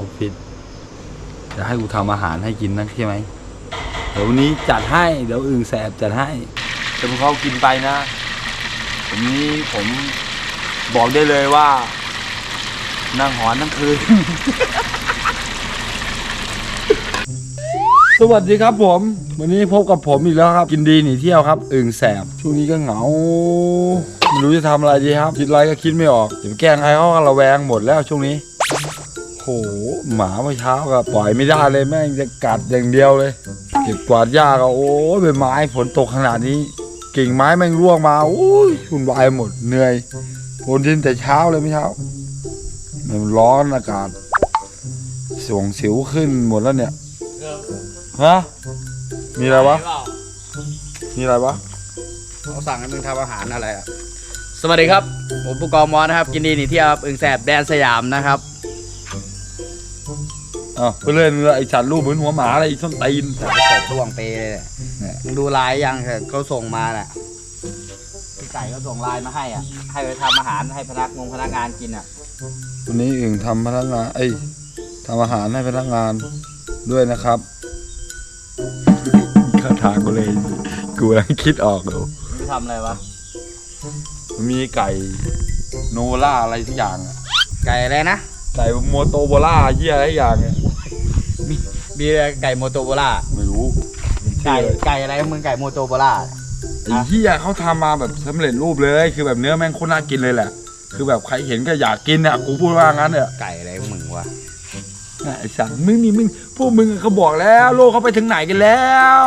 ออฟฟิศจะให้กูทำอาหารให้กินนักใช่ไหมเดี๋ยววันนี้จัดให้เดี๋ยวอึ่งแสบจัดให้แต่พวกเขากินไปนะวันนี้ผมบอกได้เลยว่านั่งหอนทั้งคืน สวัสดีครับผม วันนี้พบกับผมอีกแล้วครับ กินดีหนีเที่ยวครับ อึ่งแสบช่วงนี้ก็เหงาไม่รู้จะทำอะไรดีครับ คิดอะไรก็คิดไม่ออกเดี๋ยวแกล้งใครเขาก็ระแวงหมดแล้วช่วงนี้ โหหมาเมื่อเช้าก็ปล่อยไม่ได้เลยแม่งจะกัดอย่างเดียวเลย เก็บกวาดหญ้าก็โอ้ยใบไม้ฝนตกขนาดนี้ กิ่งไม้แม่งร่วงมาโอ้ยวุ่นวายหมดเหนื่อยฝนดินแต่เช้าเลยเมื่อเช้ามันร้อนอากาศส่งสิวขึ้นหมดแล้วเนี่ยฮะมีอะไรวะมีอะไรวะเขาสั่งให้มึงทำอาหารอะไรอะ สวัสดีครับ ผมผู้กองมอสนะครับ กินดีนีเที่ยวครับอึ่งแสบแดนสยามนะครับ อะไปเล่นเลยไอ้ฉันรูปเหมือนหัวหมาอะไรอีส้นตีนใส่ช่วงเปเลยเนี่ยเนี่ยมึงดูไลน์ยังเถอะเขาส่งมาน่ะพี่ไก่เขาส่งไลน์มาให้อะ ให้ไปทำอาหารให้พนักงงพนักงานกินอะ วันนี้อึ่งทำพนักงาน เอ้ยทำอาหารให้พนักงานด้วยนะครับคาถากูเลย กูกำลังคิดออกอยู่มึงทำอะไรวะ มีไก่โนล่าอะไรสักอย่างอะไก่อะไรนะ ไก่โมโตโบล่าเหี้ยอะไรสักอย่างเนี่ย มีไก่โมโตโบล่าไม่รู้ไก่ไก่อะไรมึงไก่โมโตโบล่า ไอ้เหี้ยเขาทำมาแบบสำเร็จรูปเลย คือแบบเนื้อแม่งโคตรน่ากินเลยแหละ คือแบบใครเห็นก็อยากกินอะกูพูดว่างั้นเนี่ยไก่อะไรของมึงวะไอ้สังมึงนี่มึงพวกมึงเขาบอกแล้ว โลกเขาไปถึงไหนกันแล้ว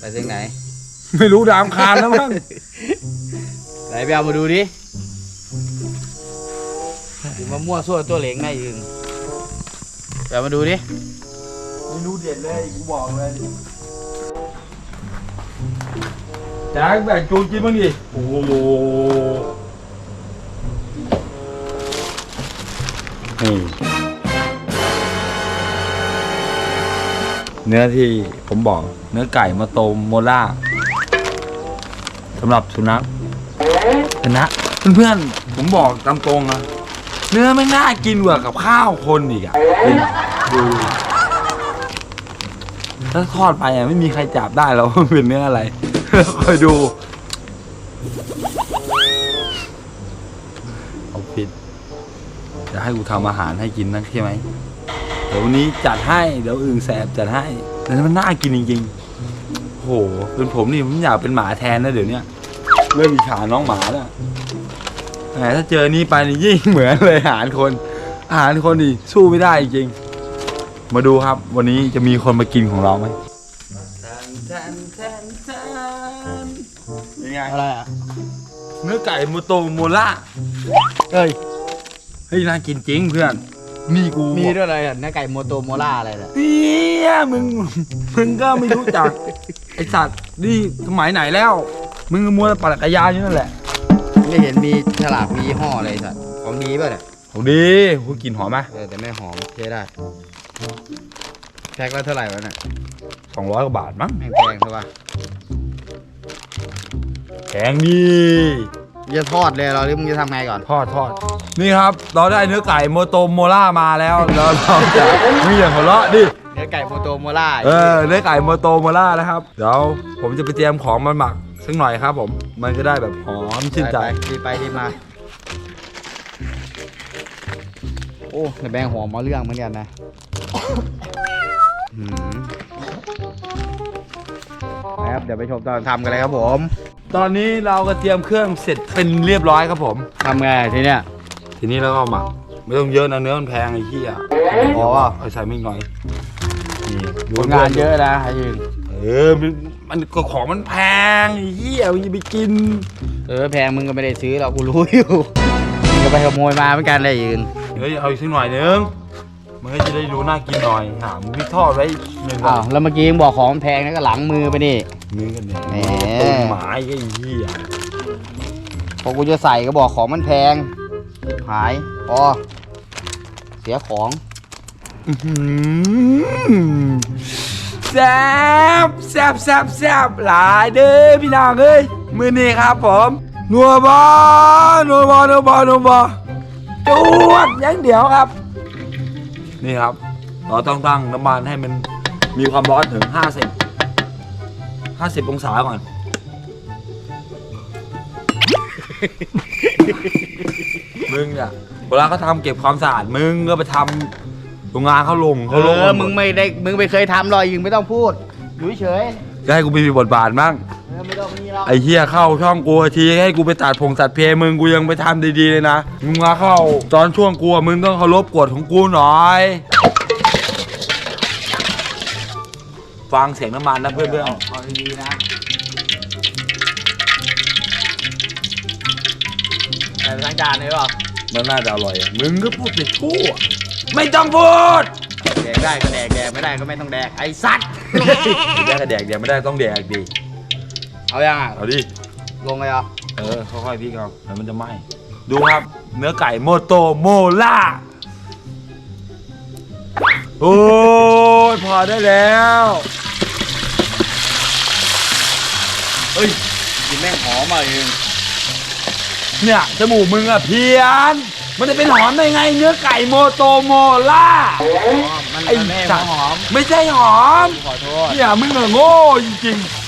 ไปถึงไหน ไม่รู้ดามคานแล้วมั้งไหนไปเอามาดูดิถึงมามั่วซั่วตัวเหลงไงยึงไปเอามาดูดิ เมนูเด็ดเลยกูบอกเลยจ็คแบ่งจูนกินบ้างดิโอ้โหนี่เนื้อที่ผมบอกเนื้อไก่มาโตมโมล่าสำหรับสุนัขชนะเพื่อนๆผมบอกตามตรงนะเนื้อไม่น่ากินกว่ากับข้าวคนอีกอะดู ถ้าทอดไปอะไม่มีใครจับได้แล้วว่ามันเป็นเนื้ออะไรคอยดูเอาผิดจะให้กูทำอาหารให้กินนักใช่ไหมเดี๋ยววันนี้จัดให้เดี๋ยวอึ่งแสบจัดให้แต่มันน่ากินจริงๆโหเป็นผมนี่ผมอยากเป็นหมาแทนนะเดี๋ยวนี้เริ่มอิจฉาน้องหมาแล้วแหมถ้าเจอนี่ไปนี่ยิ่งเหมือนเลยอาหารคนอาหารคนนี่สู้ไม่ได้จริง มาดูครับ วันนี้จะมีคนมากินของเราไหมยังไงอะไรอะ เนื้อไก่โมโตโมล่าเอ้ย เฮ้ยน่ากินจริงเพื่อน นี่กูมีด้วยอะไรอะเนื้อไก่โมโตโมล่าอะไรเนี่ยเนี่ยมึง มึงก็ไม่รู้จัก ไอสัตว์นี่สมัยไหนแล้ว มึงก็มัวแต่ปั่นจักรยานอยู่นั่นแหละ ไม่เห็นมีฉลากมียี่ห้ออะไรสัตว์ของดีป่ะเนี่ยโหดีกูกินหอมไหมเออแต่ไม่หอมใช้ได้ แพ็คละเท่าไหร่วะเนี่ยสองร้อยกว่าบาทมั้งไม่แพงใช่ป่ะแพงดีมึงจะทอดเลยเราหรือมึงจะทำไงก่อน ทอดทอดนี่ครับ เราได้เนื้อไก่โมโตโมล่ามาแล้วแล้วเราจะมึงอย่าหัวเราะดิ เนื้อไก่โมโตโมล่าเออเนื้อไก่โมโตโมล่านะครับ เดี๋ยวผมจะไปเตรียมของมาหมักสักหน่อยครับผม มันจะได้แบบหอมชื่นใจ ไปดีไปดีมา โอ้ในแบงค์หอมมาเรื่องเหมือนกันนะหืม นะครับเดี๋ยวไปชมตอนทำกันเลยครับผมตอนนี้เราก็เตรียมเครื่องเสร็จเป็นเรียบร้อยครับผม ทำไงทีเนี้ย ทีนี้เราก็หมักไม่ต้องเยอะนะเนื้อมันแพงไอ้ขี้อะพอเปล่าเอาใส่ไม่หน่อยนี่ดูผลงานเยอะนะไอ้ยืนเออมันมันก็ของมันแพงไอ้ขี้อะมึงจะไปกิน เออแพงมึงก็ไม่ได้ซื้อหรอกกูรู้อยู่มึงก็ไปขโมยมาเหมือนกันเลยยืนเฮ้ยเอาอีกสักหน่อยนึง มันก็จะได้รู้น่ากินหน่อยหามึงพี่ทอดไว้หนึ่งอ้าวแล้วเมื่อกี้มึงบอกของมันแพงนะก็หลังมือไปนี่ มือกันเนี่ยแหม ต้นไม้ก็ไอ้ขี้อะพอกูจะใส่ก็บอกของมันแพง หายพอเสียของอื้อหือแซ่บแซ่บแซ่บแซ่บหลายเด้อพี่น้องเอ้ยมือนี้ครับผมนัวบอนัวบอนัวบอนัวบอจวดอยังเดียวครับ นี่ครับ เราต้องตั้งน้ำมันให้มันมีความร้อนถึง 50 50 องศาก่อน มึงเนี่ยเวลาเขาทำเก็บความสะอาด มึงก็ไปทำโรงงานเขาลงเอเขาลงอมึงไม่ได้มึงไม่เคยทำหรอกยิงไม่ต้องพูดอยู่เฉย จะให้กูมีบทบาทบ้างๆเออ ไม่ต้องมีหรอกไอ้เหี้ยเข้าช่องกูทีให้กูไปตัดผงตัดเพลงมึงกูยังไปทำดีๆเลยนะ มึงมาเข้า ตอนช่วงกูอะมึงต้องเคารพกฎของกูหน่อย ฟังเสียงน้ำมันนะเพื่อนเอาดีๆนะใส่ไปทั้งจานเลยเปล่าๆมันน่าจะอร่อยอะมึงก็พูดไปทั่ว ไม่ต้องพูดแดกได้ก็แดกแดกไม่ได้ก็ไม่ต้องแดกไอ้สัตว์ แดกก็แดกแดกไม่ได้ต้องแดกดิ เอายังอะ เอาดิ ลงเลยเหรอเออ ค่อยๆพี่เขาแล้วมันจะไหม้ ดูครับ เนื้อไก่โมโตโมล่า โอ้ยพอได้แล้วเฮ้ยกินแม่งหอมอะเองเนี่ยจมูกมึงอะเพี้ยน มันจะเป็นหอมได้ไง เนื้อไก่โมโตโมล่ามันไอ้มันแม่งสัตว์ หอมไม่ใช่หอมขอโทษ เนี่ยมึงอะโง่จริงๆ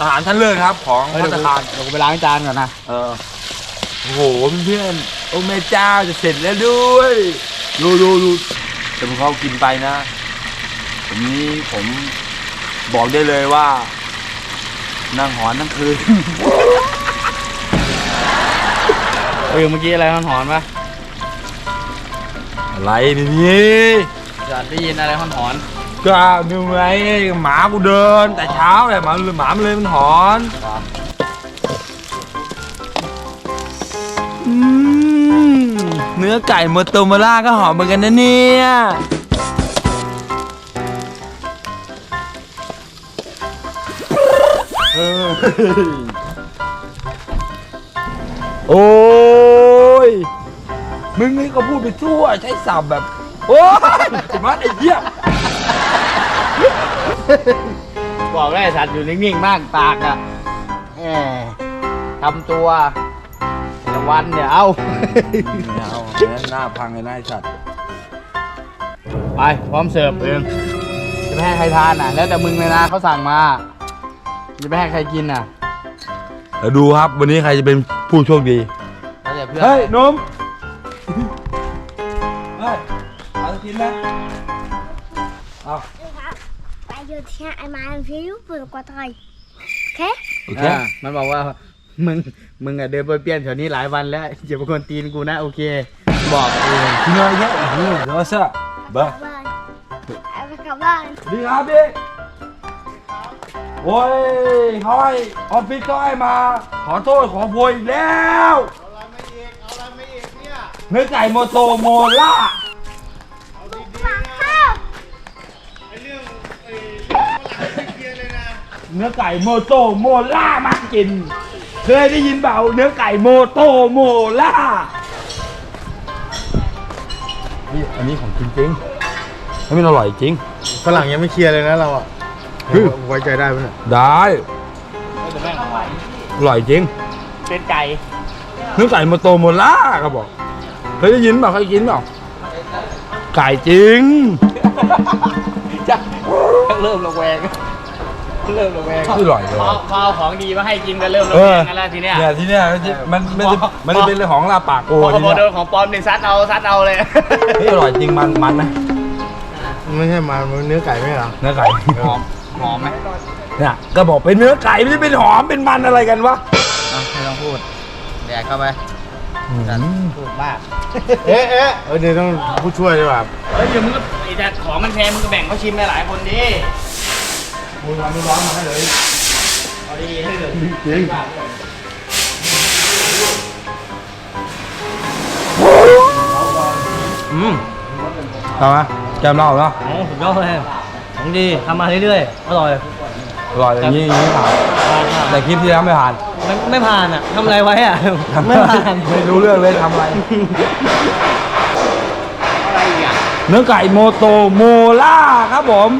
อาหารท่านเลิศครับ ของเฮ้ยพัเดี๋ตยวตาคารกูเดี๋ยวกูไปล้างจานก่อนนะ เออโอ้โหเพื่อนๆโอ้แม่เจ้าจะเสร็จแล้วด้วยดูดูดูแต่พวกเขากินไปนะผมนี้ผมบอกได้เลยว่านั่งหอนทั้งคืน เออเมื่อกี้อะไรมันหอนปะอะไรนี่จะได้ยินอะไรมันหอน ก็ดูไงหมากูเดิน แต่เช้าเลยหมาหมามันเลยมันหอนอืมเนื้อไก่โมโตโมล่าก็หอมเหมือนกันนะเนี่ยโอ้ย มึงนี่ก็พูดไปทั่วใช้ศัพท์แบบ โอ้ยมัดไอ้เหี้ย บอกได้สัตว์อยู่นิ่งๆมากปากอะแหมทำตัวแต่ละวันเนี่ยเอ้าไม่เอาหน้าพังเลยหน้าไอ้สัตว์ไปพร้อมเสิร์ฟเองจะไม่ให้ใครทานอะ แล้วแต่มึงเลยนะเขาสั่งมาจะไม่ให้ใครกินอะเดี๋ยวดูครับ วันนี้ใครจะเป็นผู้โชคดี แล้วแต่เพื่อนเฮ้ยนมเฮ้ยเอากินไหมเอา อยู่ที่ไอ้มาฟิวเปิดกว่าไทยโอเคโอเคมันบอกว่า มึง มึงอะเดินไปเปลี่ยนแถวนี้หลายวันแล้วอย่าเป็นคนตีนกูนะ โอเค บอกเอง Günaydın. Hı, Yasa. กลั Bak. บบ้าเอาไปกลับบ้าน Bir abi. อ้ยห้อยออฟฟิศก็ให้มา ขอโทษขอโพยอีกแล้ว เอาอะไรมาอีก เอาอะไรมาอีกเนี่ย เนื้อไก่โมโตโมล่า เนื้อไก่โมโตโมล่ามากิน เคยได้ยินเปล่าเนื้อไก่โมโตโมล่านี่อันนี้ของจริงจริงๆมันอร่อยจริง ฝรั่งยังไม่เคลียร์เลยนะเราอะเฮ้ย ไว้ใจได้ปะเนี่ยได้แต่แม่งอร่อยอร่อยจริง เป็นไก่เนื้อไก่โมโตโมล่าก็บอก เคยได้ยินเปล่าเคยกินเปล่าไก่จริง จะเริ่มระแวง เริ่มระแวงอร่อยเลย พอพอเอาของดีมาให้กินก็เริ่มระเอแวองกันแล้วทีเนี้ยเนี่ยที่เนี่ยมันมันมันมันจะเป็นเรื่องของลาปากโกพอขทีโมยโดเนี่ยนของปลอมหนึ่งซัดเอาซัดเอาเลยเฮ้ยอร่อยจริงมันมันไหมไม่ใช่มามันเนื้อไก่ไม่เหรอเนื้อไก่หอมหอมไหมเนี่ยก็บอกเป็นเนื้อไก่ไม่ได้เป็นหอมเป็นมันอะไรกันวะอะไม่ต้องพูดแดกเข้าไปจัดพูดมากเอ๊ะเอ๊ะเออเดี๋ยวต้องผู้ช่วยดีกว่าเฮ้ยเดี๋ยวมึงก็ไอ้จัดของมันแพงมึงก็แบ่งเขาชิมไปหลายคนดิ มึงทำร้อนมาให้เลยเอาดีๆให้เลยจริงอืมทำไหมแกมเหล้าเนาะโอ้สุดยอดเลยของดีทำมาเรื่อยๆ อร่อย อร่อยอย่างนี้อย่างนี้ผ่านผ่านแต่คลิปที่แล้วไม่ผ่าน ไม่ไม่ผ่านอะทำอะไรไว้อะ ไม่ผ่าน ไม่รู้เรื่องเลยทำอะไรเนื้อไก่โมโตโมล่าครับผม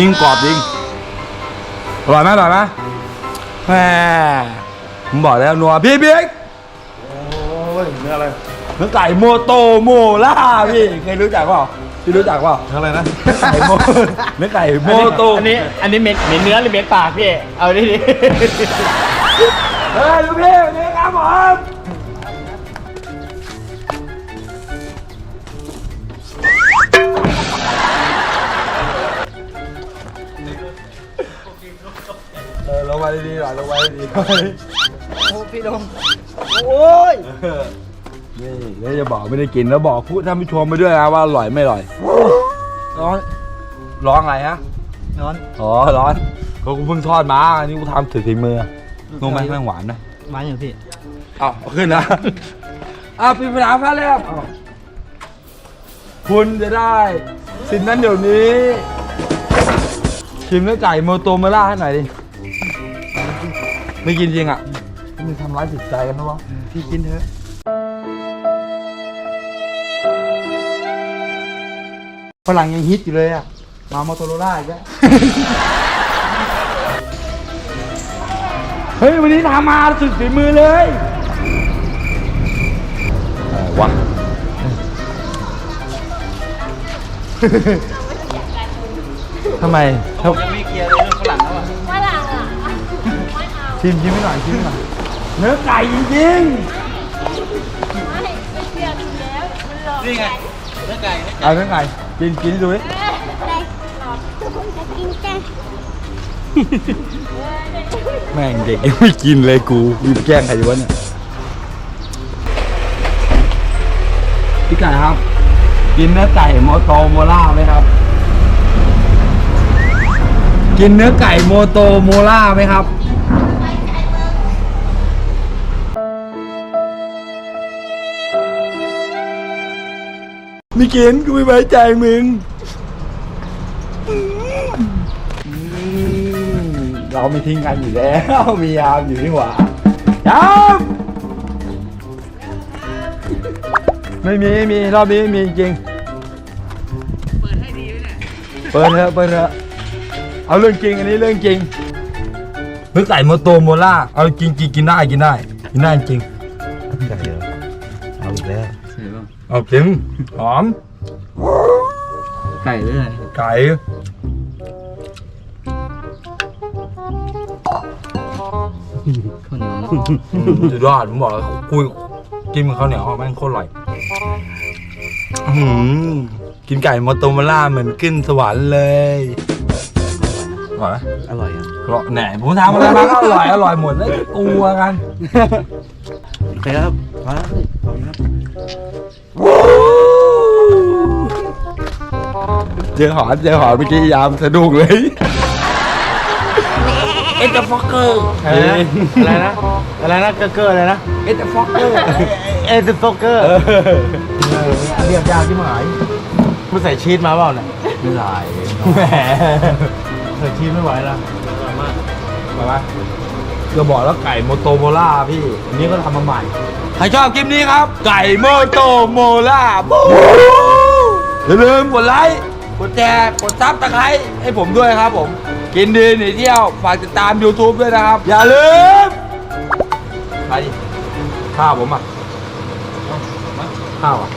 ริงกรอบจริงอร่อยไหมอร่อยไหมแหมผมบอกแล้วนัวพี่บิ๊กโอ้ยเนื้ออะไรนเนื้อไก่โมโตโมล่าพี่เคยรู้จักเปล่าพี่รู้จักเปล่าอะไรนะไก่โมเนื้อไก่โมโตอันนี้อันนี้เหม็นเหม็นเนื้อหรือเหม็นปากพี่เอาดิดิเฮ้ยลูกพี่นี่ครับผม เออลงมาดีๆหน่อยลงมาดีๆโอ้พี่ลงโอ้ยนี่แล้วจะบอกไม่ได้กินแล้วบอกผู้ท่านผู้ชมไปด้วยนะว่าอร่อยไม่อร่อย ร้อนร้อนอะไรฮะร้อน อ๋อร้อนเขากูเพิ่งทอดมา อันนี้กูทำถือฝีมือนุ่มไหมแม่งหวานนะหวานอยู่พี่เอาเอาขึ้นนะอะปีปัญหาพระแล้วเอาคุณจะได้ สิ่งนั้นเดี๋ยวนี้ชิมเนื้อไก่โมโตมาล่าให้หน่อยดิ ไม่กินจริงอะมึงทำร้ายจิตใจกันนะวะพี่กินเถอะฝรั่งยังฮิตอยู่เลยอะ มาโมโตโรล่าอีกแล้ว เฮ้ย วันนี้ทำมาสุดฝีมือเลยวะทำไมครับยังไม่เคลียร์ ชิมชิมไม่หน่อยชิมไม่หน่อยเนื้อไก่จริงไม่ไม่เชื่อดูแล้วมันหลอกนี่ไงเนื้อไก่ๆเอาเนื้อไก่กินกินให้ดูดิได้หลอกจะกินแกงแม่งเด็กยังไม่กินเลยกูยืนแกล้งใครอยู่วะเนี่ยพี่ไก่ครับ กินเนื้อไก่โมโตโมล่าไหมครับ กินเนื้อไก่โมโตโมล่าไหมครับ ไม่กินกูไม่ไว้ใจมึงเราไม่ทิ้งกันอยู่แล้ว มียามอยู่นี่หว่ายามไม่มีไม่มีรอบนี้ไม่มีจริง เปิดให้ดีไหมเนี่ยเปิดเถอะเปิดเถอะเอาเรื่องจริงอันนี้เรื่องจริงเนื้อไก่โมโตโมล่าเอาจริงจริงกินได้กินได้กินได้จริง เอาจริงหอม ไก่ด้วยไก่ข้าวเหนียวสุดยอดผมบอกเลยคุยกินกับข้าวเหนียวแม่งโคตรอร่อยอื้อหือกินไก่โมโตโมล่าเหมือนขึ้นสวรรค์เลยอร่อยไหมอร่อยอะอร่อยแหน่ผมทำอะไรมาก็อร่อยอร่อยหมดแล้วจะกลัวกัน โอเคครับมาแล้วพี่ เจอหอนเจอหอนเมื่อกี้ยามสะดุ้งเลยเอ็นเตอร์ฟอกเกอร์อะไรนะอะไรนะอะไรนะเกอร์เกอร์อะไรนะเอ็นเตอร์ฟอกเกอร์เอสโฟเกอร์เรียกยากที่หมายมันใส่ชีสมาเปล่าเนี่ยไม่ได้แหมใส่ชีสไม่ไหวละมาปะก็บอกแล้วไก่โมโตโมล่าพี่อันนี้ก็ทำมาใหม่ ใครชอบคลิปนี้ครับ ไก่โมโตโมล่าบู๊อย่าลืมกดไลค์ กดแชร์กดซับตะไคร้ให้ผมด้วยครับผม กินดีหนีเที่ยว ฝากติดตาม YouTube ด้วยนะครับ อย่าลืมไปดิข้าวผมอะข้าวอะ